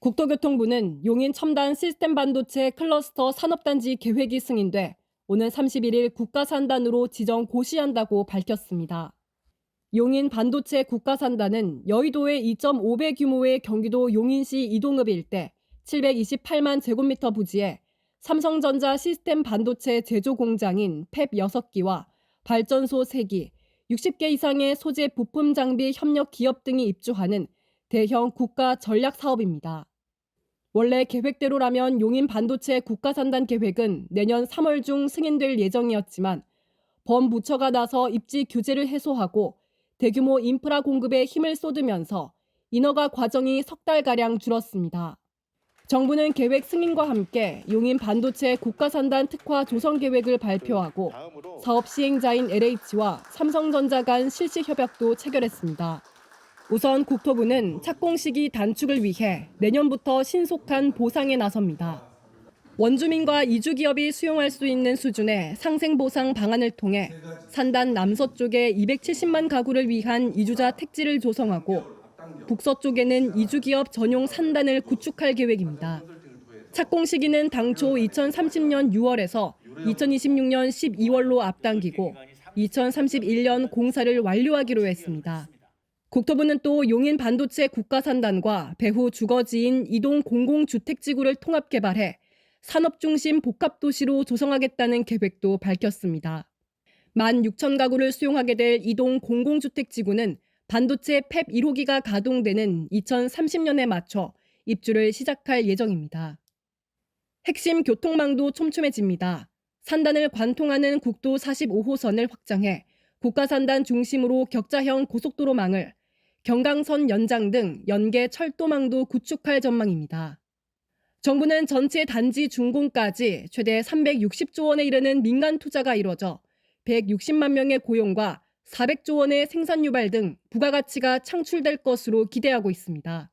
국토교통부는 용인 첨단 시스템 반도체 클러스터 산업단지 계획이 승인돼 오는 31일 국가산단으로 지정 고시한다고 밝혔습니다. 용인 반도체 국가산단은 여의도의 2.5배 규모의 경기도 용인시 이동읍 일대 728만 제곱미터 부지에 삼성전자 시스템 반도체 제조 공장인 팹 6기와 발전소 3기, 60개 이상의 소재 부품 장비 협력 기업 등이 입주하는 대형 국가 전략 사업입니다. 원래 계획대로라면 용인 반도체 국가산단 계획은 내년 3월 중 승인될 예정이었지만 범부처가 나서 입지 규제를 해소하고 대규모 인프라 공급에 힘을 쏟으면서 인허가 과정이 석 달가량 줄었습니다. 정부는 계획 승인과 함께 용인 반도체 국가산단 특화 조성 계획을 발표하고 사업 시행자인 LH와 삼성전자 간 실시 협약도 체결했습니다. 우선 국토부는 착공 시기 단축을 위해 내년부터 신속한 보상에 나섭니다. 원주민과 이주기업이 수용할 수 있는 수준의 상생보상 방안을 통해 산단 남서쪽에 270만 가구를 위한 이주자 택지를 조성하고 북서쪽에는 이주기업 전용 산단을 구축할 계획입니다. 착공 시기는 당초 2030년 6월에서 2026년 12월로 앞당기고 2031년 공사를 완료하기로 했습니다. 국토부는 또 용인 반도체 국가산단과 배후 주거지인 이동 공공주택지구를 통합 개발해 산업중심 복합도시로 조성하겠다는 계획도 밝혔습니다. 1만 6천 가구를 수용하게 될 이동 공공주택지구는 반도체 팹 1호기가 가동되는 2030년에 맞춰 입주를 시작할 예정입니다. 핵심 교통망도 촘촘해집니다. 산단을 관통하는 국도 45호선을 확장해 국가산단 중심으로 격자형 고속도로망을 경강선 연장 등 연계 철도망도 구축할 전망입니다. 정부는 전체 단지 준공까지 최대 360조 원에 이르는 민간 투자가 이뤄져 160만 명의 고용과 400조 원의 생산 유발 등 부가가치가 창출될 것으로 기대하고 있습니다.